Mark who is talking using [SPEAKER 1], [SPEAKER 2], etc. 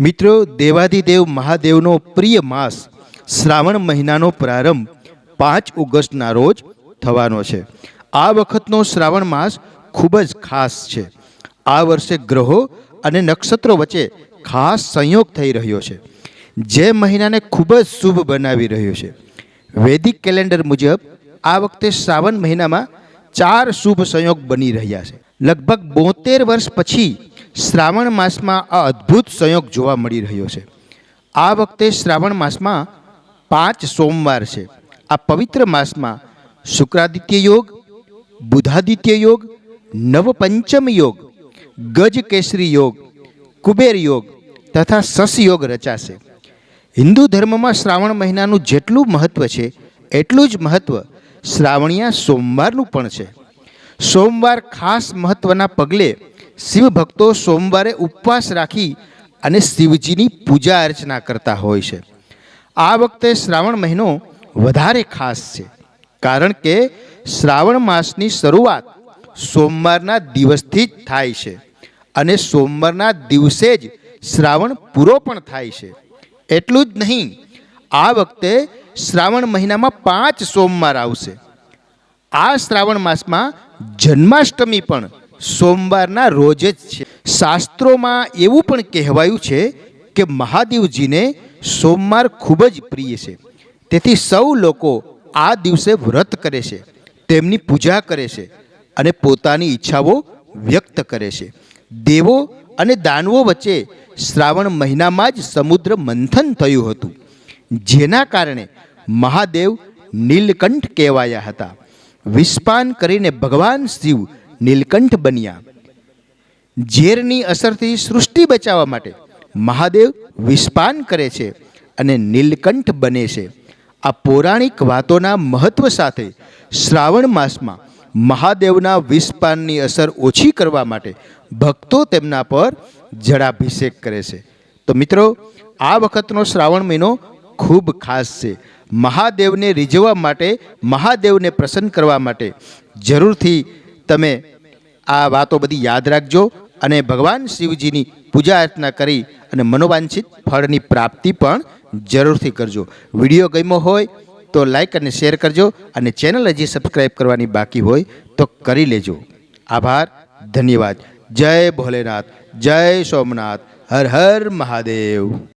[SPEAKER 1] મિત્રો દેવાધિદેવ મહાદેવનો પ્રિય માસ શ્રાવણ મહિનાનો પ્રારંભ પાંચ ઓગસ્ટના રોજ થવાનો છે. આ વખતનો શ્રાવણ માસ ખૂબ જ ખાસ છે. આ વર્ષે ગ્રહો અને નક્ષત્રો વચ્ચે ખાસ સંયોગ થઈ રહ્યો છે. જે મહિનાને ખૂબ જ શુભ બનાવી રહ્યો છે. વૈદિક કેલેન્ડર મુજબ આ વખતે શ્રાવણ મહિનામાં ચાર શુભ સંયોગ બની રહ્યા છે. લગભગ બોતેર વર્ષ પછી શ્રાવણ માસમાં આ અદ્ભુત સંયોગ જોવા મળી રહ્યો છે. આ વખતે શ્રાવણ માસમાં પાંચ સોમવાર છે. આ પવિત્ર માસમાં શુક્રાદિત્ય યોગ, બુધાદિત્ય યોગ, નવપંચમ યોગ ગજ કેસરી યોગ, કુબેર યોગ તથા સસયોગ રચાશે. હિન્દુ ધર્મમાં શ્રાવણ મહિનાનું જેટલું મહત્વ છે, એટલું જ મહત્વ શ્રાવણીયા સોમવારનું પણ છે. સોમવાર ખાસ મહત્વના પગલે શિવ ભક્તો સોમવારે ઉપવાસ રાખી અને શિવજીની પૂજા અર્ચના કરતા હોય છે. આ વખતે શ્રાવણ મહિનો વધારે ખાસ છે, કારણ કે શ્રાવણ માસની શરૂઆત સોમવારના દિવસથી જ થાય છે અને સોમવારના દિવસે જ શ્રાવણ પૂરો પણ થાય છે. એટલું જ નહીં, આ વખતે શ્રાવણ મહિનામાં પાંચ સોમવાર આવશે. આ શ્રાવણ માસમાં જન્માષ્ટમી પણ સોમવારના રોજ જ છે. શાસ્ત્રોમાં એવું પણ કહેવાયું છે કે મહાદેવજીને સોમવાર ખૂબ જ પ્રિય છે. તેથી સૌ લોકો આ દિવસે વ્રત કરે છે, તેમની પૂજા કરે છે અને પોતાની ઈચ્છાઓ વ્યક્ત કરે છે. દેવો અને દાનવો વચ્ચે શ્રાવણ મહિનામાં જ સમુદ્ર મંથન થયું હતું. જેના કારણે મહાદેવ નીલકંઠ કહેવાયા હતા. વિસ્પાન કરીને ભગવાન શિવ નીલકંઠ બન્યા. ઝેરની અસરથી સૃષ્ટિ બચાવવા માટે મહાદેવ વિસ્પાન કરે છે અને નીલકંઠ બને છે. આ પૌરાણિક વાતોના મહત્વ સાથે શ્રાવણ માસમાં મહાદેવના વિસ્પાનની અસર ઓછી કરવા માટે ભક્તો તેમના પર જળાભિષેક કરે છે. તો મિત્રો, આ વખતનો શ્રાવણ મહિનો ખૂબ ખાસ છે. મહાદેવને રીઝવવા માટે, મહાદેવને પ્રસન્ન કરવા માટે જરૂરથી તમે આ વાતો બધી યાદ રાખજો અને ભગવાન શિવજીની પૂજા અર્ચના કરી અને મનોવાંછિત ફળની પ્રાપ્તિ પણ જરૂરથી કરજો. વીડિયો ગમ્યો હોય તો લાઈક અને શેર કરજો અને ચેનલ હજી સબસ્ક્રાઈબ કરવાની બાકી હોય તો કરી લેજો. આભાર, ધન્યવાદ. જય ભોલેનાથ, જય સોમનાથ, હર હર મહાદેવ.